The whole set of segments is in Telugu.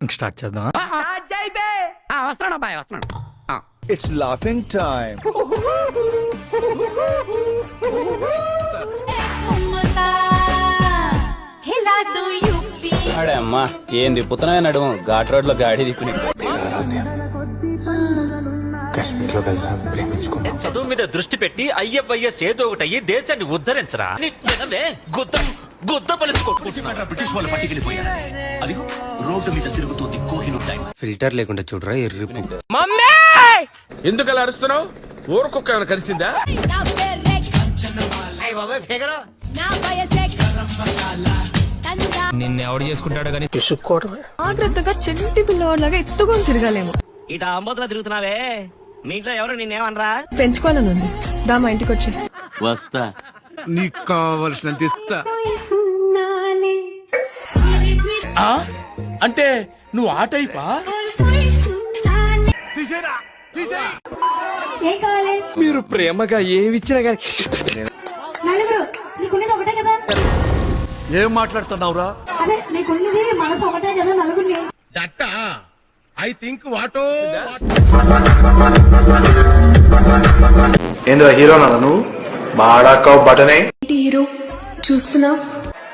ఇంక స్టార్ట్ చేద్దాం వస్తున్నాడు అబ్బాయి వస్తున్నాడు ఆ. It's laughing time. అడే అమ్మా ఏం తిప్పుతున్నాయి నడుము ఘాట్ రోడ్లో గాడి తిప్పిన చదువు మీద దృష్టి పెట్టి అయ్యవయ్యస్ ఏదో ఒకటి అయ్యి దేశాన్ని ఉద్ధరించరా? గుద్ద గుద్ద పలిసి కొట్టుకుంటున్నా బ్రిటిష్ వాళ్ళు పట్టుకెళ్ళిపోయారు అదిగో రోడ్డు మీద తిరుగుతోంది కోహినూర్ టైం ఫిల్టర్ లేకుండా చూడరా ఎర్రిపు ఎందుకు అలా అరుస్తున్నావు? ఊరకొక్క ఏమైనా కలిసిందా? నిన్ను ఎవడు చేసుకుంటాడో గానీ జాగ్రత్తగా చెంటి పిల్లవాడిలాగా ఎత్తుకొని తిరగాలేము. ఇట అంబోతులా తిరుగుతున్నావే. మీ ఇంట్లో ఎవరు నిన్నేమనరా? పెంచుకోవాలని ఉంది. దా మా ఇంటికి వచ్చి వస్తా. నీకు కావలసినంత ఇస్తా. అంటే నువ్వు ఆ టైపా? ఏం కావాలి? మీరు ప్రేమగా ఏమిచ్చినా కానీ నలుగురు నీకున్నది ఒకటే కదా? ఏం మాట్లాడుతున్నావురా? అదే నీకున్నది మనసు ఒకటే కదా నలుగురు దట్ట? I think వాటో? ఏంద్రా హీరోనా నువ్వు? బాడాకావు బటనే. హీరో? చూస్తున్నా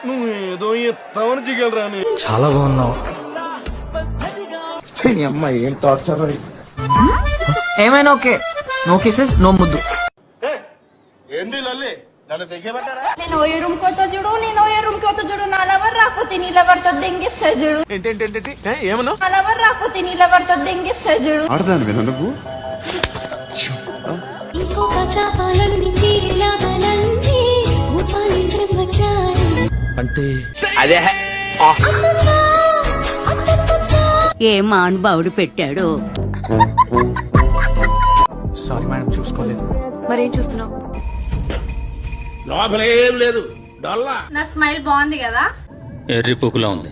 నువ్వు ఏదో ఎత్తావని చాలా బాగున్నావు. అమ్మ ఏం టార్చర్ ఏమైనా ఓకే. నో కిసెస్ నో ముద్దు. ఏంది లల్లి? నన్ను తెగబట్టారా నేను ఓయో రూమ్ చూడు నేను ఓయో రూమ్ చూడు. నా లవర్ రాకపోతే నీ లవర్తో దెంగిస్తా చూడు. ఏంటేంటేంటి ఏమన్నా? నా లవర్ రాకపోతే నీ లవర్తో దెంగిస్తా చూడు. ఆడదాను విను అదే. ఏ మానుభావుడు పెట్టాడు. సారీ మేడం చూసుకోలేదు. మరేం చూస్తున్నావు? లోపలేం లేదు. డొల్లా. నా స్మైల్ బాగుంది కదా? ఎర్రి పుకులా ఉంది.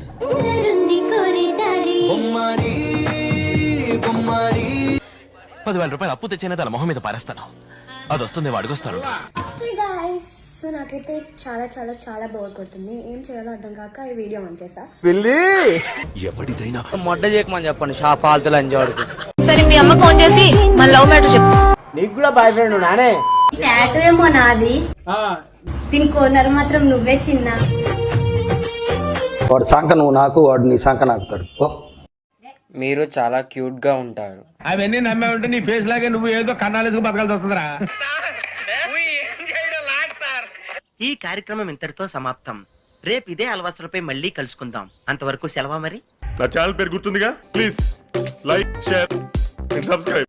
పదివేల రూపాయలు అప్పు తెచ్చిన తన మొహం మీద పారేస్తాను. అది వస్తుంది సో నాకైతే చాలా చాలా చాలా బోర్ కొడుతుంది. ఏం చేయాలో అర్థం కాక ఈ వీడియో ఆన్ చేసా. ఎవడిదైనా? మొడ్డ చేయకమని చెప్పండి షా పాలతలు అంజాడుకు సరే మీ అమ్మ ఫోన్ చేసి మన లవ్ మ్యాటర్ చెప్పు. నీకు కూడా బాయ్ ఫ్రెండ్ నానే టాటూ ఏమో నాది. పిన్ కోనర్ మాత్రం నువ్వే చిన్న. వాడు సంక నువ్వు నాకు వాడు నీ సంక నాకుతాడు మీరు చాలా క్యూట్గా ఉంటారు. అవన్నీ నమ్మే ఉంటే నీ ఫేస్ లాగే నువ్వు ఏదో కన్నాలేసుకు బతకాల్సి వస్తుందిరా. ఈ కార్యక్రమం ఇంతటితో సమాప్తం. రేపు ఇదే అలవాసులపై మళ్ళీ కలుసుకుందాం. అంతవరకు సెలవా మరి? నా ఛానల్ పేరు గుర్తుందిగా? Please like share subscribe